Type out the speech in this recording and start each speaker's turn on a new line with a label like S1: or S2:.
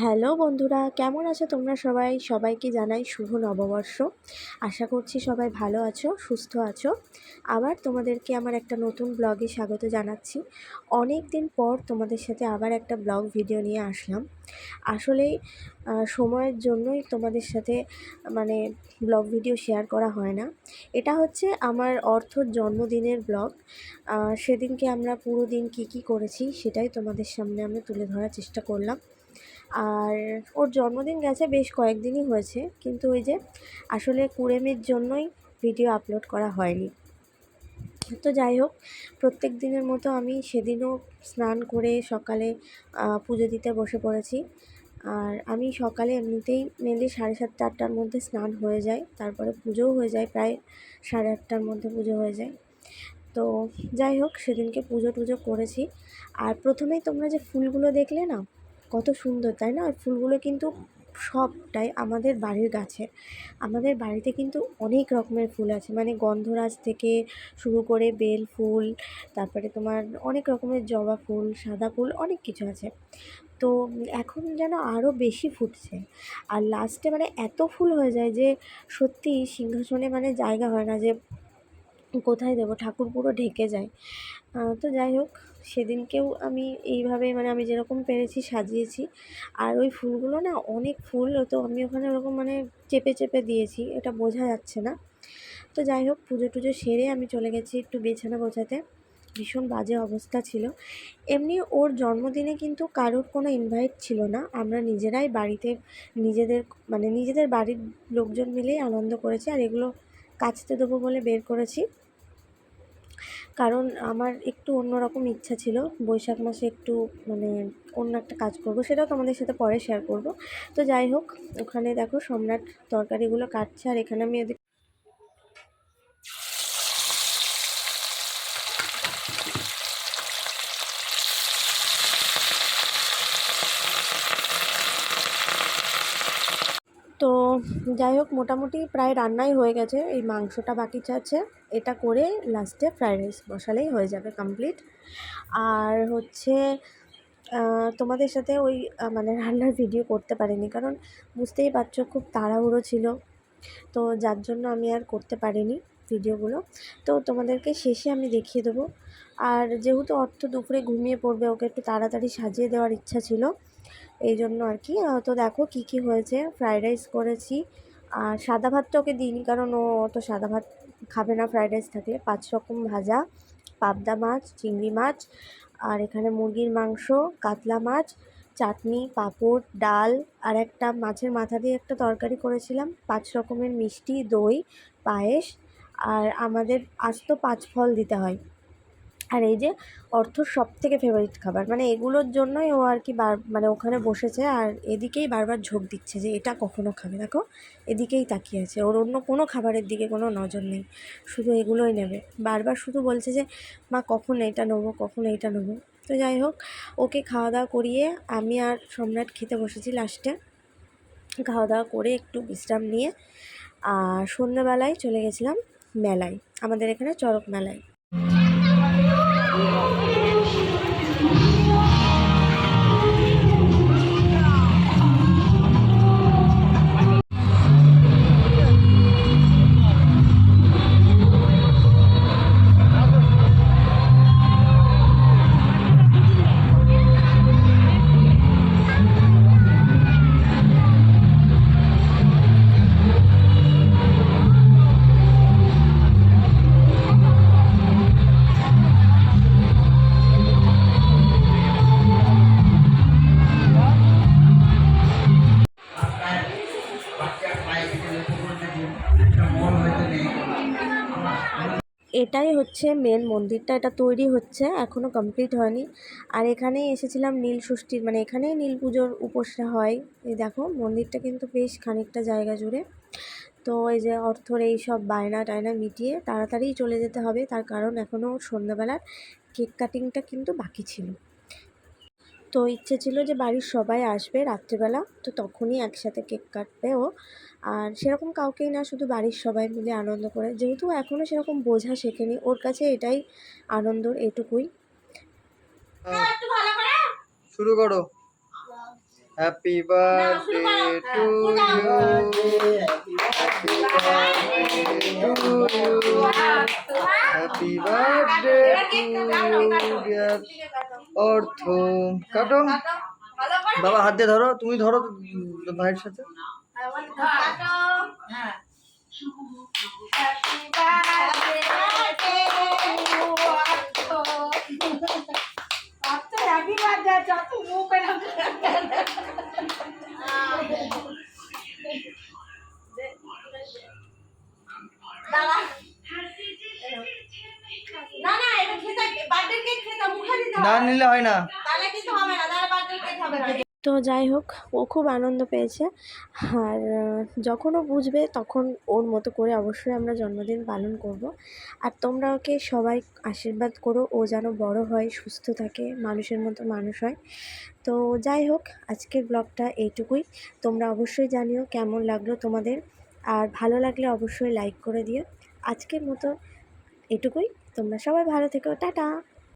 S1: Hello বন্ধুরা, কেমন আছো তোমরা সবাই? সবাইকে জানাই শুভ নববর্ষ। আশা করছি সবাই ভালো আছো, সুস্থ আছো। আবার তোমাদেরকে আমার একটা নতুন ব্লগে স্বাগত জানাচ্ছি। অনেক দিন পর তোমাদের সাথে আবার একটা ব্লগ ভিডিও নিয়ে আসলাম। আসলে সময়ের জন্যই তোমাদের সাথে মানে ব্লগ ভিডিও শেয়ার করা হয় না। এটা হচ্ছে আমার অর্থর জন্মদিনের ব্লগ। সেদিনকে আমরা পুরো দিন কী কী করেছি সেটাই তোমাদের সামনে আমি তুলে ধরার চেষ্টা করলাম। আর ওর জন্মদিন গেছে বেশ কয়েকদিনই হয়েছে, কিন্তু ওই যে আসলে কুড়েমির জন্যই ভিডিও আপলোড করা হয়নি। তো যাই হোক, প্রত্যেক দিনের মতো আমি সেদিনও স্নান করে সকালে পুজো দিতে বসে পড়েছি। আর আমি সকালে এমনিতেই মেনলি সাড়ে সাতটা, আটটার মধ্যে স্নান হয়ে যায়, তারপরে পুজোও হয়ে যায়, প্রায় সাড়ে আটটার মধ্যে পুজো হয়ে যায়। তো যাই হোক, সেদিনকে পুজো টুজো করেছি। আর প্রথমেই তোমরা যে ফুলগুলো দেখলে না কত সুন্দর, তাই না? আর ফুলগুলো কিন্তু সবটাই আমাদের বাড়ির গাছের আমাদের বাড়িতে কিন্তু অনেক রকমের ফুল আছে। মানে গন্ধরাজ থেকে শুরু করে বেল ফুল, তারপরে তোমার অনেক রকমের জবা ফুল, সাদা ফুল, অনেক কিছু আছে। তো এখন যেন আরও বেশি ফুটছে। আর লাস্টে মানে এত ফুল হয়ে যায় যে সত্যি সিংহাসনে মানে জায়গা হয় না যে কোথায় দেবো? ঠাকুর পুরো ঢেকে যায়। তো যাই হোক, সেদিনকেও আমি এইভাবে মানে আমি যেরকম পেরেছি সাজিয়েছি। আর ওই ফুলগুলো না অনেক ফুল, তো আমি ওখানে ওরকম মানে চেপে চেপে দিয়েছি, এটা বোঝা যাচ্ছে না। তো যাই হোক, পুজো টুজো সেরে আমি চলে গেছি একটু বিছানা গোছাতে। ভীষণ বাজে অবস্থা ছিল। এমনি ওর জন্মদিনে কিন্তু কারোর কোনো ইনভাইট ছিল না। আমরা নিজেরাই বাড়িতে নিজেদের মানে নিজেদের বাড়ির লোকজন মিলেই আনন্দ করেছি। আর এগুলো কাচতে দেবো বলে বের করেছি। কারণ আমার একটু অন্যরকম ইচ্ছা ছিল। বৈশাখ মাসে একটু মানে অন্য একটা কাজ করব, সেটাও তোমাদের সাথে পরে শেয়ার করব। তো যাই হোক, ওখানে দেখো সম্রাট তরকারিগুলো কাটছে, আর এখানে আমি এদিকে তো যাই হোক, মোটামুটি প্রায় রান্নাই হয়ে গেছে। এই মাংসটা বাকি আছে। এটা করে লাস্টে ফ্রাইড রাইস বসালেই হয়ে যাবে কমপ্লিট। আর হচ্ছে তোমাদের সাথে ওই মানে রান্নার ভিডিও করতে পারিনি, কারণ বুঝতেই পারছ খুব তাড়াহুড়ো ছিল। তো যার জন্য আমি আর করতে পারিনি। ভিডিওগুলো। তো তোমাদেরকে শেষে আমি দেখিয়ে দেবো। আর যেহেতু অর্থ দুপুরে ঘুমিয়ে পড়বে, ওকে একটু তাড়াতাড়ি সাজিয়ে দেওয়ার ইচ্ছা ছিল, এই জন্য আর কি। তো দেখো কি কি হয়েছে। ফ্রাইড রাইস করেছি। আর সাদা ভাতটা ওকে দিইনি, কারণ ও অত সাদা ভাত খাবে না। ফ্রাইড রাইস থাকলে পাঁচ রকম ভাজা, পাবদা মাছ, চিংড়ি মাছ, আর এখানে মুরগির মাংস, কাতলা মাছ, চাটনি, পাঁপড়, ডাল, আর একটা মাছের মাথা দিয়ে একটা তরকারি করেছিলাম। পাঁচ রকমের মিষ্টি, দই, পায়েস আর আমাদের আস্ত পাঁচ ফল দিতে হয়। আর এই যে অর্থর সব থেকে ফেভারিট খাবার মানে এগুলোর জন্যই ও আর কি বার মানে ওখানে বসেছে আর এদিকেই বারবার ঝোঁক দিচ্ছে যে এটা কখনো খাবে দেখো এদিকেই তাকিয়ে আছে, ওর অন্য কোনো খাবারের দিকে কোনো নজর নেই, শুধু এগুলোই নেবে। বারবার শুধু বলছে যে, মা, কখন এইটা নেব, কখন এইটা নেব? তো যাই হোক, ওকে খাওয়া দাওয়া করিয়ে আমি আর সম্রাট খেতে বসেছি লাস্টে খাওয়া দাওয়া করে একটু বিশ্রাম নিয়ে, আর সন্ধ্যাবেলায় চলে গেছিলাম। মেলায় আমাদের এখানে চড়ক মেলায়। এটাই হচ্ছে মেন মন্দিরটা, এটা তৈরি হচ্ছে এখনও কমপ্লিট হয়নি। আর এখানেই এসেছিলাম নীল ষষ্ঠীর মানে এখানেই নীল পুজোর উপোসটা হয়। এই দেখো, মন্দিরটা কিন্তু বেশ খানিকটা জায়গা জুড়ে। তো এই যে অর্থর এই সব বায়না টায়না মিটিয়ে তাড়াতাড়ি চলে যেতে হবে, তার কারণ এখনও সন্ধ্যাবেলার কেক কাটিংটা কিন্তু বাকি ছিল। তো ইচ্ছে ছিল যে বাড়ির সবাই আসবে রাত্রিবেলা, তো তখনই একসাথে কেক কাটবে ও। আর সেরকম কাউকেই না শুধু বাড়ির সবাই মিলে আনন্দ করে। যেহেতু এখনও সেরকম বোঝা শেখেনি ওর কাছে এটাই আনন্দর এটুকুই।
S2: শুরু করো। Happy birthday to you happy birthday to dear Artha কাটো বাবা হাত দিয়ে ধরো। তুমি ধরো তো ভাইয়ের সাথে।
S3: না
S2: নিলে হয় না।
S3: তাহলে কিন্তু হবে না তাহলে বার্থডে কেক হবে না।
S1: তো যাই হোক, ও খুব আনন্দ পেয়েছে। আর যখন ও বুঝবে, তখন ওর মতো করে অবশ্যই আমরা জন্মদিন পালন করব। আর তোমরা ওকে সবাই আশীর্বাদ করো, ও যেন বড় হয়, সুস্থ থাকে, মানুষের মতো মানুষ হয়। তো যাই হোক, আজকের ব্লগটা এইটুকুই। তোমরা অবশ্যই জানিও কেমন লাগল তোমাদের। আর ভালো লাগলে অবশ্যই লাইক করে দিও। আজকের মতো এটুকুই। তোমরা সবাই ভালো থেকো। টাটা!